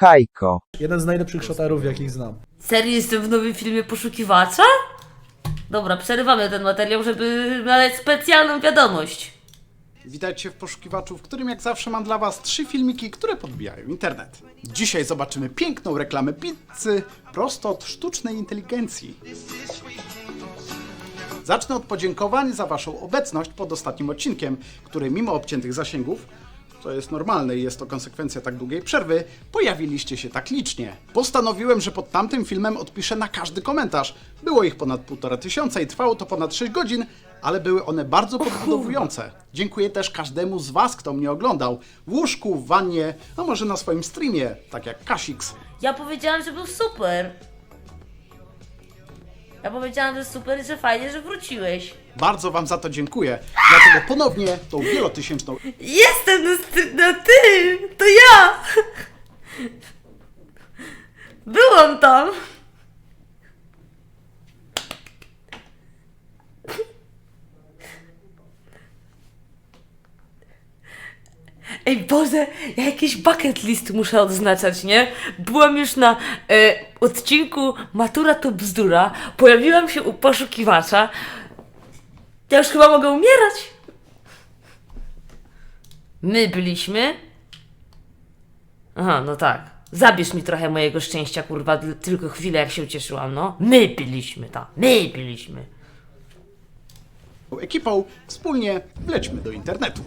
Hajko. Jeden z najlepszych szotarów, jakich znam. Serio jestem w nowym filmie poszukiwacza? Dobra, przerywamy ten materiał, żeby dać specjalną wiadomość. Witajcie w poszukiwaczu, w którym jak zawsze mam dla Was trzy filmiki, które podbijają internet. Dzisiaj zobaczymy piękną reklamę pizzy prosto od sztucznej inteligencji. Zacznę od podziękowań za Waszą obecność pod ostatnim odcinkiem, który mimo obciętych zasięgów, co jest normalne i jest to konsekwencja tak długiej przerwy, pojawiliście się tak licznie. Postanowiłem, że pod tamtym filmem odpiszę na każdy komentarz. Było ich ponad półtora tysiąca i trwało to ponad 6 godzin, ale były one bardzo podbudowujące. Dziękuję też każdemu z Was, kto mnie oglądał. W łóżku, w wannie, a może na swoim streamie, tak jak Kasix. Ja powiedziałam, że był super. Ja powiedziałam, że super że fajnie, że wróciłeś. Bardzo Wam za to dziękuję. Dlatego ponownie tą wielotysięczną Jestem na, str- na tym! To ja! Byłam tam! Ej Boże, ja jakiś bucket list muszę odznaczać, nie? Byłam już na e, odcinku Matura to bzdura, pojawiłam się u poszukiwacza. Ja już chyba mogę umierać. My byliśmy. Aha, no tak. Zabierz mi trochę mojego szczęścia, kurwa, tylko chwilę jak się ucieszyłam, no. My byliśmy tam, my byliśmy. ekipą wspólnie wlećmy do internetu.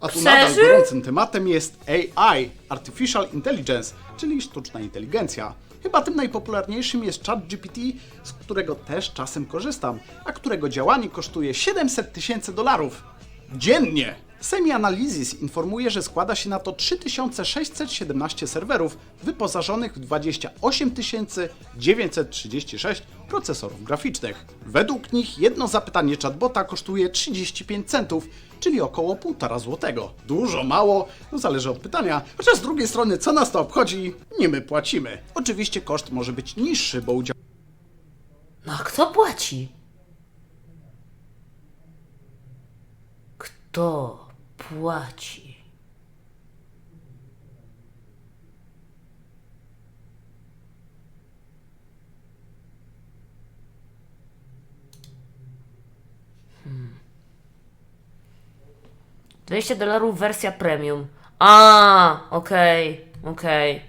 A tu nadal Przeżył? gorącym tematem jest AI, Artificial Intelligence, czyli sztuczna inteligencja. Chyba tym najpopularniejszym jest ChatGPT, z którego też czasem korzystam, a którego działanie kosztuje 700 tysięcy dolarów dziennie. Semi-Analysis informuje, że składa się na to 3617 serwerów wyposażonych w 28 936 procesorów graficznych. Według nich jedno zapytanie chatbota kosztuje 35 centów, czyli około 1,5 złotego. Dużo, mało, no zależy od pytania. Chociaż z drugiej strony, co nas to obchodzi? Nie my płacimy. Oczywiście koszt może być niższy, bo udział No a kto płaci? Kto płaci? Hmm. 200 dolarów wersja premium. A, okej, okej.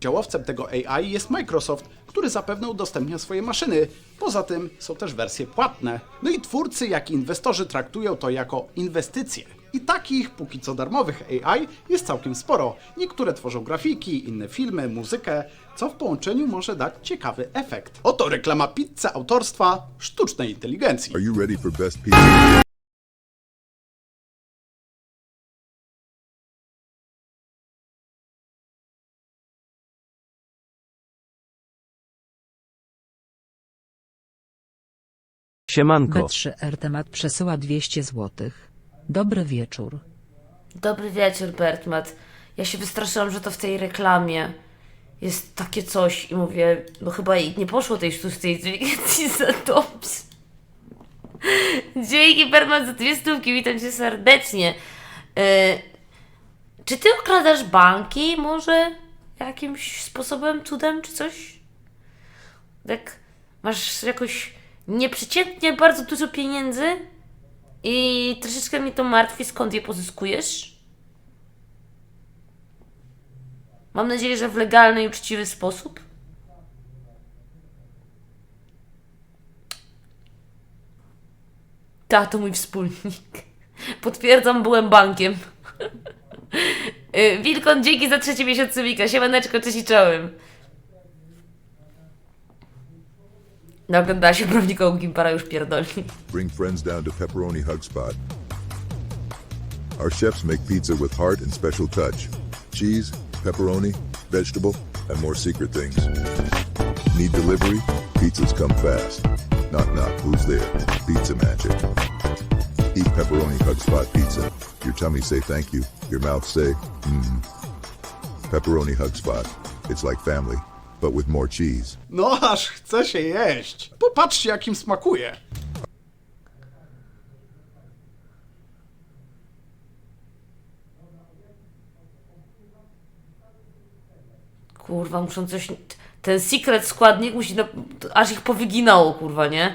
Działowcem tego AI jest Microsoft, który zapewne udostępnia swoje maszyny. Poza tym są też wersje płatne. No i twórcy, jak i inwestorzy traktują to jako inwestycje. I takich, póki co darmowych AI jest całkiem sporo. Niektóre tworzą grafiki, inne filmy, muzykę, co w połączeniu może dać ciekawy efekt. Oto reklama pizzy autorstwa sztucznej inteligencji. Are you ready for best pizza? Siemanko. B3R temat przesyła 200 zł. Dobry wieczór. Dobry wieczór, Bertmat. Ja się wystraszyłam, że to w tej reklamie jest takie coś i mówię, no chyba i nie poszło tej sztucznej inteligencji za dobrze. Dzięki, Bertmat, za dwie stówki, witam cię serdecznie. E, czy ty okradasz banki może jakimś sposobem, cudem, czy coś? Tak, masz jakoś nieprzeciętnie bardzo dużo pieniędzy i troszeczkę mnie to martwi, skąd je pozyskujesz? Mam nadzieję, że w legalny i uczciwy sposób. Ta, to mój wspólnik. Potwierdzam, byłem bankiem. Y, Wilkon, dzięki za trzeci miesiąc subika. Siemaneczko, cześć i czołem. No, oglądała się prawnika Gimpara już pierdolni. Bring friends down to Pepperoni Hug Spot. Our chefs make pizza with heart and special touch. Cheese, pepperoni, vegetable, and more secret things. Need delivery? Pizzas come fast. Knock knock, who's there? Pizza magic. Eat Pepperoni Hug Spot pizza. Your tummy say thank you. Your mouth say, mmm. Pepperoni Hug Spot. It's like family, but with more cheese. No aż chce się jeść. Popatrzcie, jakim smakuje. Kurwa, muszą coś... Ten secret składnik musi... Na... Aż ich powyginało, kurwa, nie?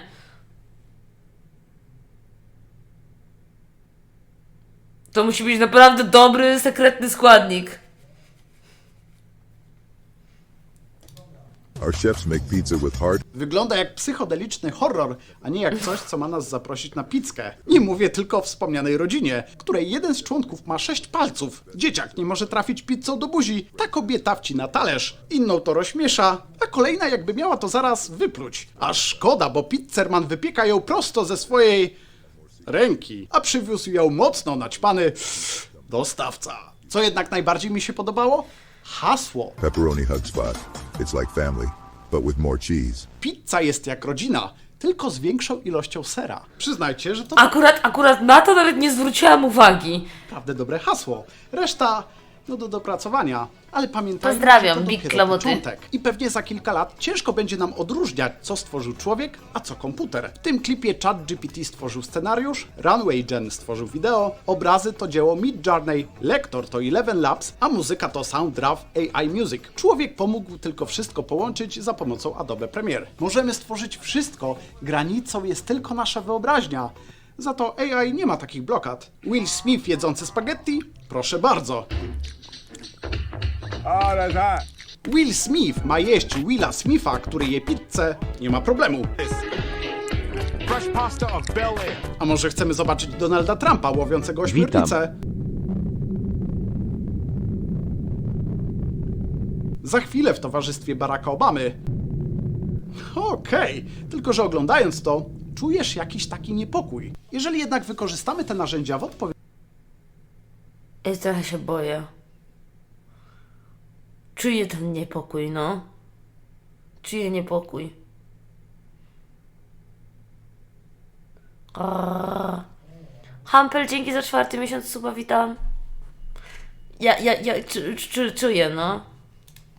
To musi być naprawdę dobry, sekretny składnik. Our chefs make pizza with heart Wygląda jak psychodeliczny horror, a nie jak coś, co ma nas zaprosić na pizzkę. Nie mówię tylko o wspomnianej rodzinie, której jeden z członków ma sześć palców. Dzieciak nie może trafić pizzą do buzi, ta kobieta wcina talerz. Inną to rozśmiesza, a kolejna jakby miała to zaraz wypluć. A szkoda, bo pizzerman wypieka ją prosto ze swojej ręki, a przywiózł ją mocno naćpany dostawca. Co jednak najbardziej mi się podobało? Hasło. pepperoni hug spot. It's like family, but with more cheese. Pizza jest jak rodzina, tylko z większą ilością sera. Przyznajcie, że to Akurat, akurat na to nawet nie zwróciłam uwagi. naprawdę dobre hasło. Reszta, no do dopracowania. Ale pamiętajmy, Pozdrawiam, że to Big dopiero Klamoty. początek. I pewnie za kilka lat ciężko będzie nam odróżniać, co stworzył człowiek, a co komputer. W tym klipie ChatGPT stworzył scenariusz, Runway Gen stworzył wideo, obrazy to dzieło Midjourney, lektor to Eleven Labs, a muzyka to Sounddraft AI Music. Człowiek pomógł tylko wszystko połączyć za pomocą Adobe Premiere. Możemy stworzyć wszystko, granicą jest tylko nasza wyobraźnia. Za to AI nie ma takich blokad. Will Smith jedzący spaghetti? Proszę bardzo. That's hot. Will Smith ma jeść Willa Smitha, który je pizzę, nie ma problemu. Fresh pasta of Bel Air. A może chcemy zobaczyć Donalda Trumpa łowiącego ośmiornicę? Za chwilę w towarzystwie Baracka Obamy. Okej, tylko że oglądając to, czujesz jakiś taki niepokój. Jeżeli jednak wykorzystamy te narzędzia w odpowiedni Ja trochę się boję. Czuję ten niepokój, no. Czuję niepokój. Grrr. Hampel, dzięki za czwarty miesiąc suba, witam. Ja, ja, ja czu, czu, czuję, no.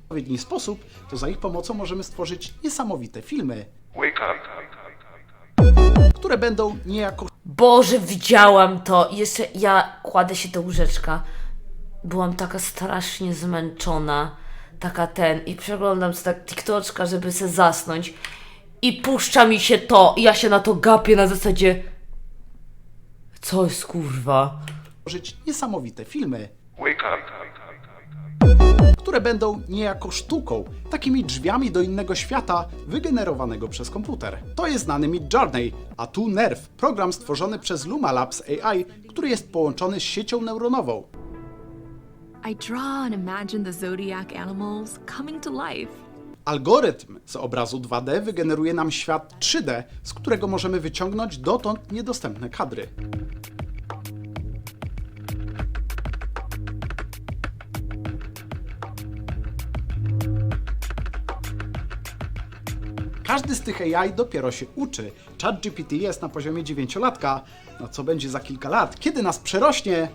odpowiedni sposób, to za ich pomocą możemy stworzyć niesamowite filmy, które będą niejako Boże, widziałam to. I jeszcze ja kładę się do łóżeczka. Byłam taka strasznie zmęczona. Taka ten. I przeglądam sobie tak TikToczka, żeby se zasnąć. I puszcza mi się to. I ja się na to gapię na zasadzie. Co jest kurwa? tworzyć niesamowite filmy, które będą niejako sztuką, takimi drzwiami do innego świata wygenerowanego przez komputer. To jest znany Midjourney, a tu Nerv, program stworzony przez Luma Labs AI, który jest połączony z siecią neuronową. I draw and imagine the zodiac animals coming to life. Algorytm z obrazu 2D wygeneruje nam świat 3D, z którego możemy wyciągnąć dotąd niedostępne kadry. Każdy z tych AI dopiero się uczy. ChatGPT jest na poziomie dziewięciolatka. No co będzie za kilka lat? Kiedy nas przerośnie?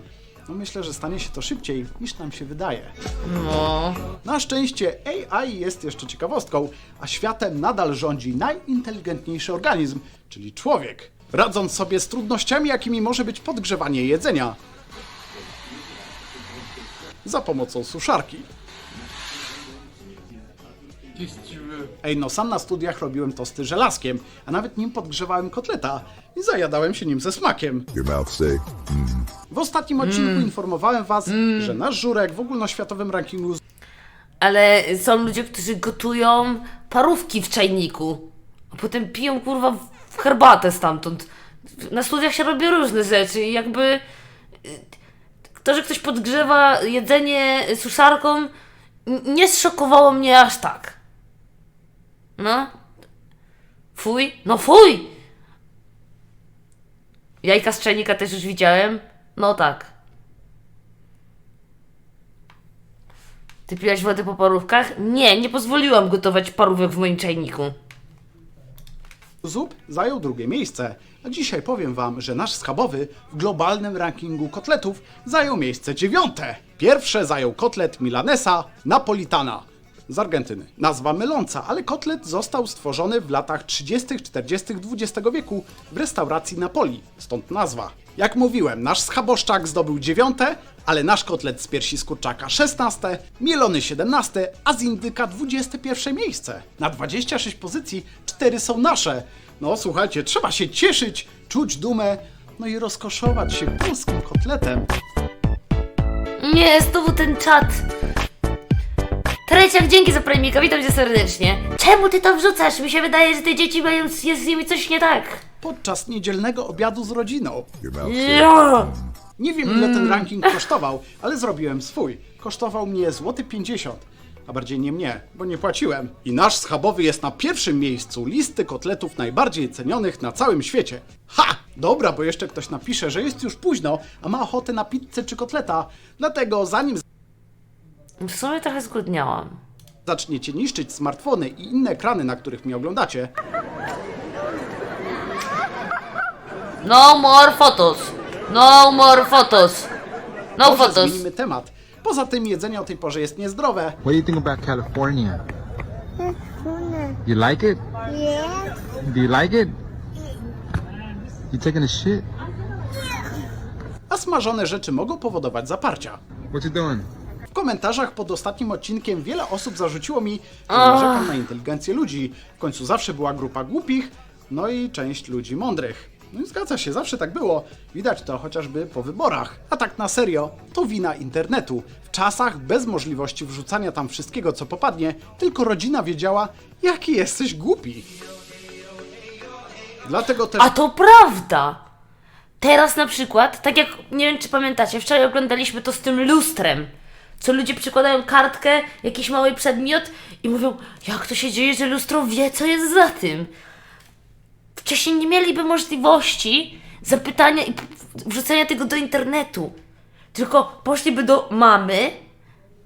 No myślę, że stanie się to szybciej niż nam się wydaje. No. Na szczęście AI jest jeszcze ciekawostką, a światem nadal rządzi najinteligentniejszy organizm, czyli człowiek. Radząc sobie z trudnościami, jakimi może być podgrzewanie jedzenia za pomocą suszarki. Ej, no sam na studiach robiłem tosty żelazkiem, a nawet nim podgrzewałem kotleta i zajadałem się nim ze smakiem. Your mouth say, mm, W ostatnim odcinku informowałem was, że nasz żurek w ogólnoświatowym rankingu Ale są ludzie, którzy gotują parówki w czajniku. A potem piją kurwa w herbatę stamtąd. Na studiach się robi różne rzeczy i jakby y, to, że ktoś podgrzewa jedzenie suszarką n- nie zszokowało mnie aż tak. No. Fuj? No fuj! Jajka z też już widziałem? No tak. Ty piłaś wodę po parówkach? Nie, nie pozwoliłam gotować parówek w moim czajniku. zup zajął drugie miejsce. A dzisiaj powiem wam, że nasz schabowy w globalnym rankingu kotletów zajął miejsce dziewiąte. Pierwsze zajął kotlet Milanesa Napolitana z Argentyny. Nazwa myląca, ale kotlet został stworzony w latach 30., 40. XX wieku w restauracji Napoli, stąd nazwa. Jak mówiłem, nasz schaboszczak zdobył dziewiąte, ale nasz kotlet z piersi z kurczaka 16, mielony 17, a z indyka 21 miejsce. Na 26 pozycji 4 są nasze. No słuchajcie, trzeba się cieszyć, czuć dumę, no i rozkoszować się polskim kotletem. Nie, znowu ten czat. Treciak, dzięki za premika, witam cię serdecznie. Czemu ty to wrzucasz? Mi się wydaje, że te dzieci mają, jest z nimi coś nie tak. Podczas niedzielnego obiadu z rodziną. Ja. Nie wiem ile ten ranking kosztował, ale zrobiłem swój. Kosztował mnie złoty 50, a bardziej nie mnie, bo nie płaciłem. I nasz schabowy jest na pierwszym miejscu listy kotletów najbardziej cenionych na całym świecie. Ha! Dobra, bo jeszcze ktoś napisze, że jest już późno, a ma ochotę na pizzę czy kotleta. Dlatego zanim W sumie trochę zgłodniałam. zaczniecie niszczyć smartfony i inne ekrany, na których mnie oglądacie, No more photos. No more photos. No może photos. zmienimy temat. Poza tym jedzenie o tej porze jest niezdrowe, What do you think about California? You like it? Yeah. Do you like it? You taking a shit? a smażone rzeczy mogą powodować zaparcia. What you doing? W komentarzach pod ostatnim odcinkiem wiele osób zarzuciło mi, że narzekam na inteligencję ludzi. W końcu zawsze była grupa głupich, no i część ludzi mądrych. No i zgadza się, zawsze tak było. Widać to chociażby po wyborach. A tak na serio, to wina internetu. W czasach bez możliwości wrzucania tam wszystkiego, co popadnie, tylko rodzina wiedziała, jaki jesteś głupi. Dlatego też A to prawda! Teraz na przykład, tak jak, nie wiem czy pamiętacie, wczoraj oglądaliśmy to z tym lustrem. Co ludzie przykładają kartkę, jakiś mały przedmiot i mówią, jak to się dzieje, że lustro wie, co jest za tym. Wcześniej nie mieliby możliwości zapytania i wrzucenia tego do internetu. Tylko poszliby do mamy,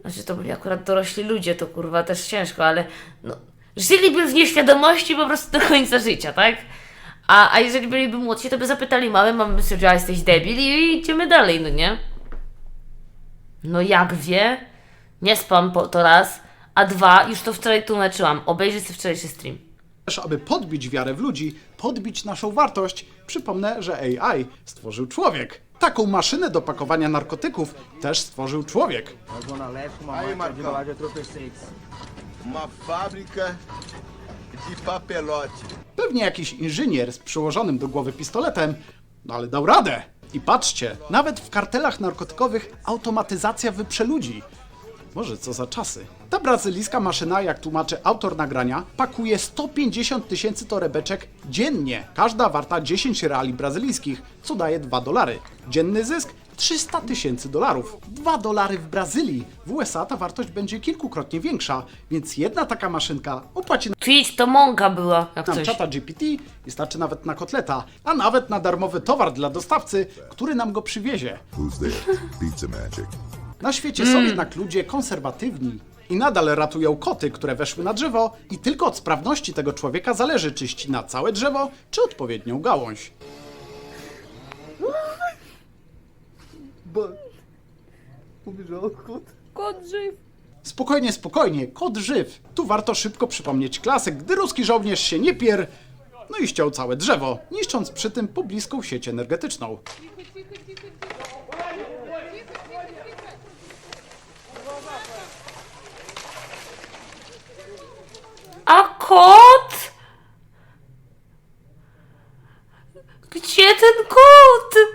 znaczy to byli akurat dorośli ludzie, to kurwa też ciężko, ale no, żyliby w nieświadomości po prostu do końca życia, tak? A, a jeżeli byliby młodsi, to by zapytali mamy, mamy by stwierdziła, jesteś debil i idziemy dalej, no nie? No jak wie? Nie spam po to raz, a dwa, już to wczoraj tłumaczyłam, obejrzyj sobie wczorajszy stream. też, aby podbić wiarę w ludzi, podbić naszą wartość, przypomnę, że AI stworzył człowiek. Taką maszynę do pakowania narkotyków też stworzył człowiek. Aí, Marcão. Uma fábrica de papelote. Pewnie jakiś inżynier z przyłożonym do głowy pistoletem, no ale dał radę. I patrzcie, nawet w kartelach narkotykowych automatyzacja wyprze ludzi. Może co za czasy. Ta brazylijska maszyna, jak tłumaczy autor nagrania, pakuje 150 tysięcy torebeczek dziennie. Każda warta 10 reali brazylijskich, co daje 2 dolary. Dzienny zysk 300 tysięcy dolarów. 2 dolary w Brazylii. W USA ta wartość będzie kilkukrotnie większa, więc jedna taka maszynka opłaci Twitch to mąka była, jak nam coś. czata GPT i starczy nawet na kotleta, a nawet na darmowy towar dla dostawcy, który nam go przywiezie. Who's there? Pizza magic. Na świecie są jednak ludzie konserwatywni i nadal ratują koty, które weszły na drzewo i tylko od sprawności tego człowieka zależy, czy ścina całe drzewo, czy odpowiednią gałąź. Spokojnie, spokojnie, kot żyw. Tu warto szybko przypomnieć klasyk, gdy ruski żołnierz się nie pier... No i ściął całe drzewo, niszcząc przy tym pobliską sieć energetyczną. A kot? Gdzie ten kot?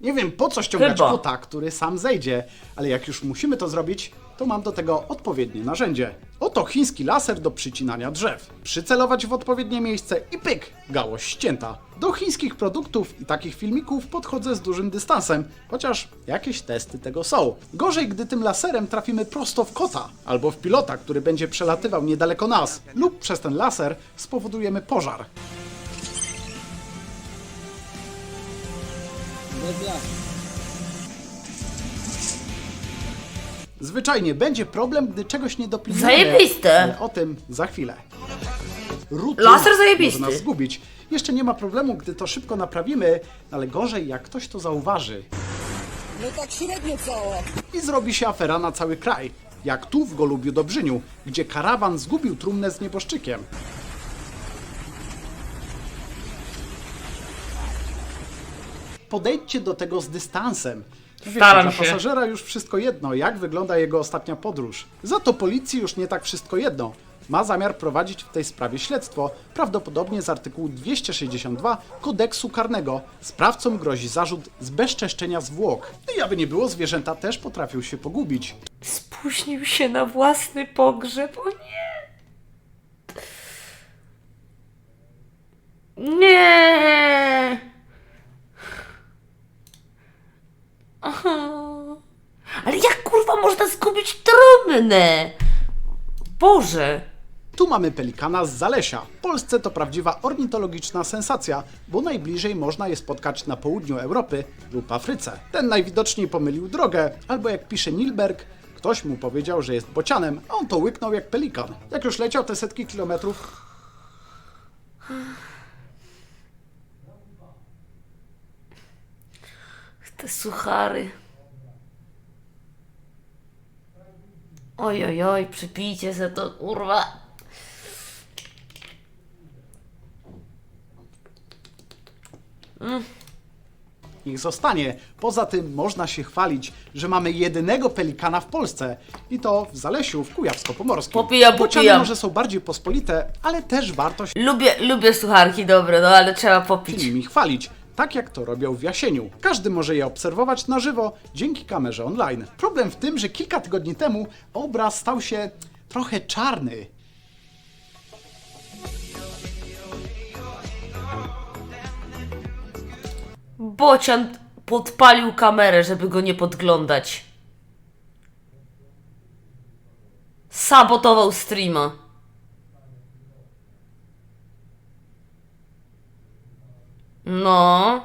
Nie wiem po co ściągać Chyba. kota, który sam zejdzie, ale jak już musimy to zrobić, to mam do tego odpowiednie narzędzie. Oto chiński laser do przycinania drzew. Przycelować w odpowiednie miejsce i pyk, gałąź ścięta. Do chińskich produktów i takich filmików podchodzę z dużym dystansem, chociaż jakieś testy tego są. Gorzej, gdy tym laserem trafimy prosto w kota, albo w pilota, który będzie przelatywał niedaleko nas, lub przez ten laser spowodujemy pożar. Zwyczajnie będzie problem, gdy czegoś nie dopilnujemy. Zajebiste. Ale o tym za chwilę. Rutyna Laser zajebisty. Może nas zgubić. Jeszcze nie ma problemu, gdy to szybko naprawimy, ale gorzej jak ktoś to zauważy. No tak średnio cała. I zrobi się afera na cały kraj. Jak tu w Golubiu Dobrzyniu, gdzie karawan zgubił trumnę z nieboszczykiem. Podejdźcie do tego z dystansem. Wiecie, Staram dla się. pasażera już wszystko jedno, jak wygląda jego ostatnia podróż. Za to policji już nie tak wszystko jedno. Ma zamiar prowadzić w tej sprawie śledztwo, prawdopodobnie z artykułu 262 kodeksu karnego. Sprawcom grozi zarzut zbezczeszczenia zwłok. I aby nie było, zwierzęta też potrafią się pogubić. Spóźnił się na własny pogrzeb. O nie! Nie! Aha. Ale jak kurwa można zgubić trumnę? Boże! Tu mamy pelikana z Zalesia. W Polsce to prawdziwa ornitologiczna sensacja, bo najbliżej można je spotkać na południu Europy lub Afryce. Ten najwidoczniej pomylił drogę, albo jak pisze Nilberg, ktoś mu powiedział, że jest bocianem, a on to łyknął jak pelikan. Jak już leciał te setki kilometrów, Te suchary. Oj, oj, oj, przypijcie se to, kurwa. niech zostanie. Poza tym można się chwalić, że mamy jedynego pelikana w Polsce i to w Zalesiu, w Kujawsko-Pomorskim. Popijam, popijam. może są bardziej pospolite, ale też warto się Lubię, lubię sucharki dobre, no ale trzeba popić. nimi chwalić. Tak jak to robią w Jasieniu. Każdy może je obserwować na żywo dzięki kamerze online. Problem w tym, że kilka tygodni temu obraz stał się trochę czarny. Bocian podpalił kamerę, żeby go nie podglądać. Sabotował streama. No.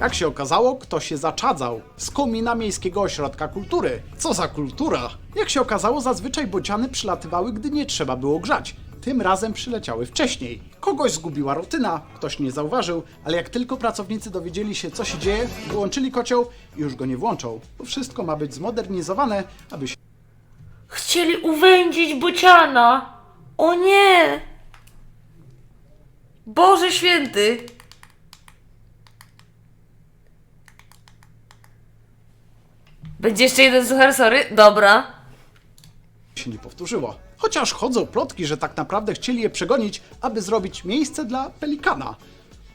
Jak się okazało, ktoś się zaczadzał z komina Miejskiego Ośrodka Kultury. Co za kultura! Jak się okazało, zazwyczaj bociany przylatywały, gdy nie trzeba było grzać. Tym razem przyleciały wcześniej. Kogoś zgubiła rutyna, ktoś nie zauważył, ale jak tylko pracownicy dowiedzieli się, co się dzieje, wyłączyli kocioł i już go nie włączą. Bo wszystko ma być zmodernizowane, aby się Chcieli uwędzić bociana. O nie! Boże święty! Będzie jeszcze jeden suchar, sorry? Dobra. się nie powtórzyło. Chociaż chodzą plotki, że tak naprawdę chcieli je przegonić, aby zrobić miejsce dla pelikana.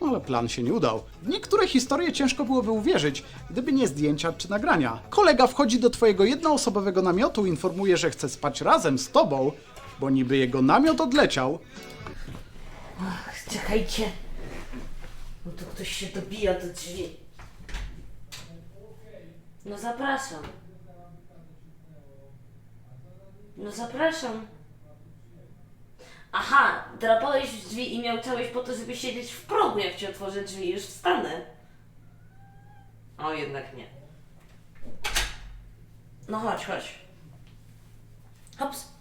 Ale plan się nie udał. W niektóre historie ciężko byłoby uwierzyć, gdyby nie zdjęcia czy nagrania. Kolega wchodzi do twojego jednoosobowego namiotu, informuje, że chce spać razem z tobą, bo niby jego namiot odleciał, Czekajcie. No to ktoś się dobija do drzwi. No zapraszam. No zapraszam. Aha, drapałeś w drzwi i miał chciałeś po to, żeby siedzieć w progu, jak ci otworzę drzwi już wstanę. O, jednak nie. No chodź, chodź. Hops.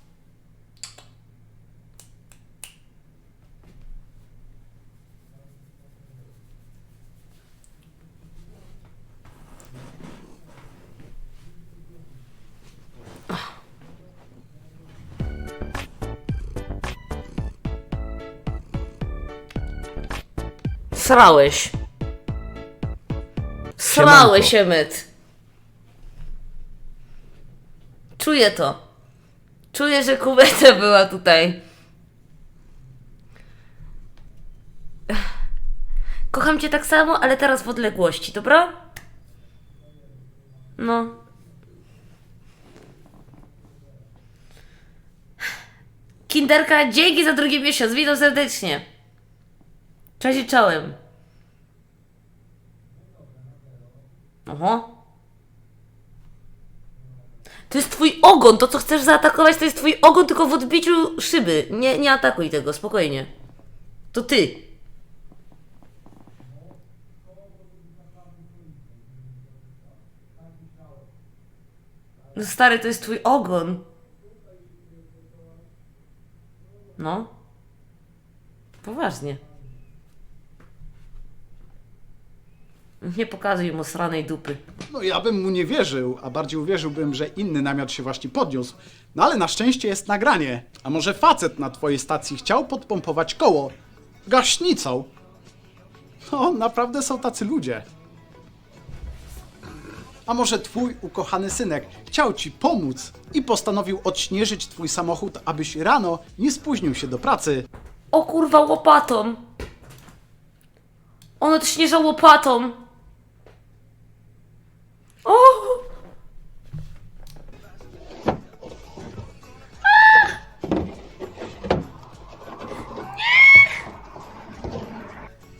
Srałeś. Srałeś, Emmet. Czuję to. Czuję, że kubeta była tutaj. Kocham cię tak samo, ale teraz w odległości, dobra? No. Kinderka, dzięki za drugi miesiąc. Witam serdecznie. Cześć i czołem. Oho. To jest twój ogon. To, co chcesz zaatakować, to jest twój ogon, tylko w odbiciu szyby. Nie, nie atakuj tego, spokojnie. To ty. No stary, to jest twój ogon. No. Poważnie. Nie pokazuj mu sranej dupy. No ja bym mu nie wierzył, a bardziej uwierzyłbym, że inny namiot się właśnie podniósł. No ale na szczęście jest nagranie. A może facet na twojej stacji chciał podpompować koło? Gaśnicą? No, naprawdę są tacy ludzie. A może twój ukochany synek chciał ci pomóc i postanowił odśnieżyć twój samochód, abyś rano nie spóźnił się do pracy? O kurwa, łopatą! On odśnieżał łopatą!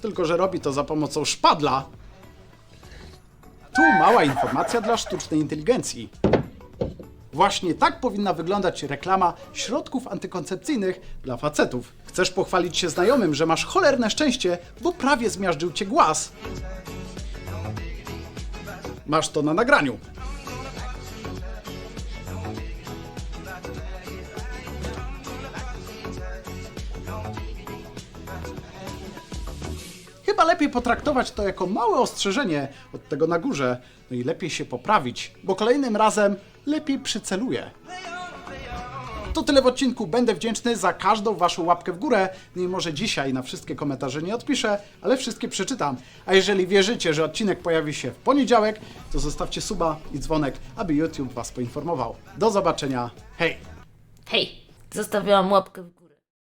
Tylko że robi to za pomocą szpadla. Tu mała informacja dla sztucznej inteligencji. Właśnie tak powinna wyglądać reklama środków antykoncepcyjnych dla facetów. Chcesz pochwalić się znajomym, że masz cholerne szczęście, bo prawie zmiażdżył cię głaz. Masz to na nagraniu. Chyba lepiej potraktować to jako małe ostrzeżenie od tego na górze, no i lepiej się poprawić, bo kolejnym razem lepiej przyceluję. To tyle w odcinku. Będę wdzięczny za każdą waszą łapkę w górę. No i może dzisiaj na wszystkie komentarze nie odpiszę, ale wszystkie przeczytam. A jeżeli wierzycie, że odcinek pojawi się w poniedziałek, to zostawcie suba i dzwonek, aby YouTube was poinformował. Do zobaczenia. Hej! Hej! Zostawiłam łapkę w